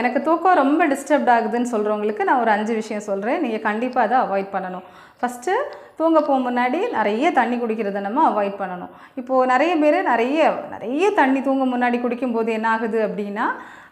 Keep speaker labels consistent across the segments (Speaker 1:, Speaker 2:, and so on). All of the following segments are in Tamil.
Speaker 1: எனக்கு தூக்கம் ரொம்ப டிஸ்டர்ப்ட் ஆகுதுன்னு சொல்கிறவங்களுக்கு நான் ஒரு அஞ்சு விஷயம் சொல்கிறேன் நீங்கள் கண்டிப்பாக அதை அவாய்ட் பண்ணணும். ஃபஸ்ட்டு தூங்க போக முன்னாடி நிறைய தண்ணி குடிக்கிறத நம்ம அவாய்ட் பண்ணணும். இப்போது நிறைய பேர் நிறைய நிறைய தண்ணி தூங்க முன்னாடி குடிக்கும்போது என்ன ஆகுது அப்படின்னா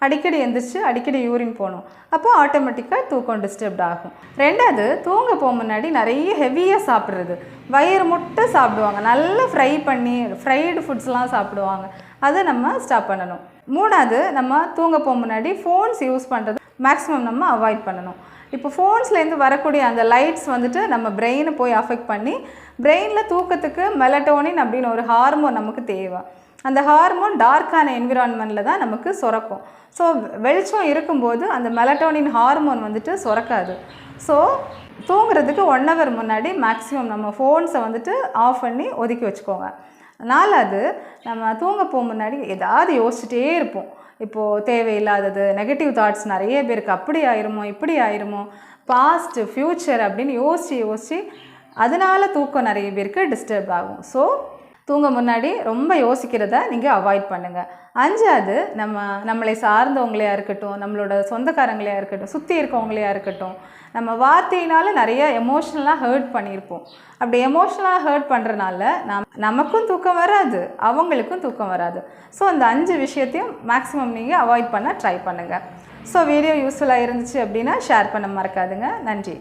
Speaker 1: அடிக்கடி எந்திரிச்சு அடிக்கடி யூரின் போகணும் அப்போ ஆட்டோமேட்டிக்காக தூக்கம் டிஸ்டர்ப்ட் ஆகும். ரெண்டாவது தூங்க போக முன்னாடி நிறைய ஹெவியாக சாப்பிட்றது. வயிறு முட்டை சாப்பிடுவாங்க. நல்லா ஃப்ரை பண்ணி ஃப்ரைடு ஃபுட்ஸ்லாம் சாப்பிடுவாங்க. அதை நம்ம ஸ்டாப் பண்ணணும். மூணாவது நம்ம தூங்க போக முன்னாடி ஃபோன்ஸ் யூஸ் பண்ணுறது மேக்ஸிமம் நம்ம அவாய்ட் பண்ணணும். இப்போ ஃபோன்ஸ்லேருந்து வரக்கூடிய அந்த லைட்ஸ் வந்துட்டு நம்ம பிரெயினை போய் அஃபெக்ட் பண்ணி பிரெயினில் தூக்கத்துக்கு மெலட்டோனின் அப்படின்னு ஒரு ஹார்மோன் நமக்கு தேவை. அந்த ஹார்மோன் டார்க்கான என்விரான்மெண்ட்டில் தான் நமக்கு சுரக்கும். ஸோ வெளிச்சம் இருக்கும்போது அந்த மெலட்டோனின் ஹார்மோன் வந்துட்டு சுரக்காது. ஸோ தூங்குறதுக்கு ஒன் ஹவர் முன்னாடி மேக்ஸிமம் நம்ம ஃபோன்ஸை வந்துட்டு ஆஃப் பண்ணி ஒதுக்கி வச்சுக்கோங்க. நாலாவது நம்ம தூங்க போக முன்னாடி ஏதாவது யோசிச்சுட்டே இருப்போம். இப்போது தேவையில்லாதது நெகட்டிவ் தாட்ஸ் நிறைய பேருக்கு அப்படி ஆயிருமோ இப்படி ஆயிருமோ பாஸ்ட் ஃப்யூச்சர் அப்படின்னு யோசித்து யோசித்து அதனால தூக்கம் நிறைய பேருக்கு டிஸ்டர்ப் ஆகும். ஸோ தூங்க முன்னாடி ரொம்ப யோசிக்கிறத நீங்கள் அவாய்ட் பண்ணுங்கள் அஞ்சாவது நம்ம நம்மளை சார்ந்தவங்களையா இருக்கட்டும் நம்மளோட சொந்தக்காரங்களையாக இருக்கட்டும் சுற்றி இருக்கவங்களையா இருக்கட்டும் நம்ம வார்த்தையினால் நிறைய எமோஷ்னலாக ஹர்ட் பண்ணியிருப்போம். அப்படி எமோஷ்னலாக ஹர்ட் பண்ணுறனால நம் நமக்கும் தூக்கம் வராது அவங்களுக்கும் தூக்கம் வராது. ஸோ அந்த அஞ்சு விஷயத்தையும் மேக்ஸிமம் நீங்கள் அவாய்ட் பண்ண ட்ரை பண்ணுங்கள் ஸோ வீடியோ யூஸ்ஃபுல்லாக இருந்துச்சு அப்படின்னா ஷேர் பண்ண மறக்காதுங்க. நன்றி.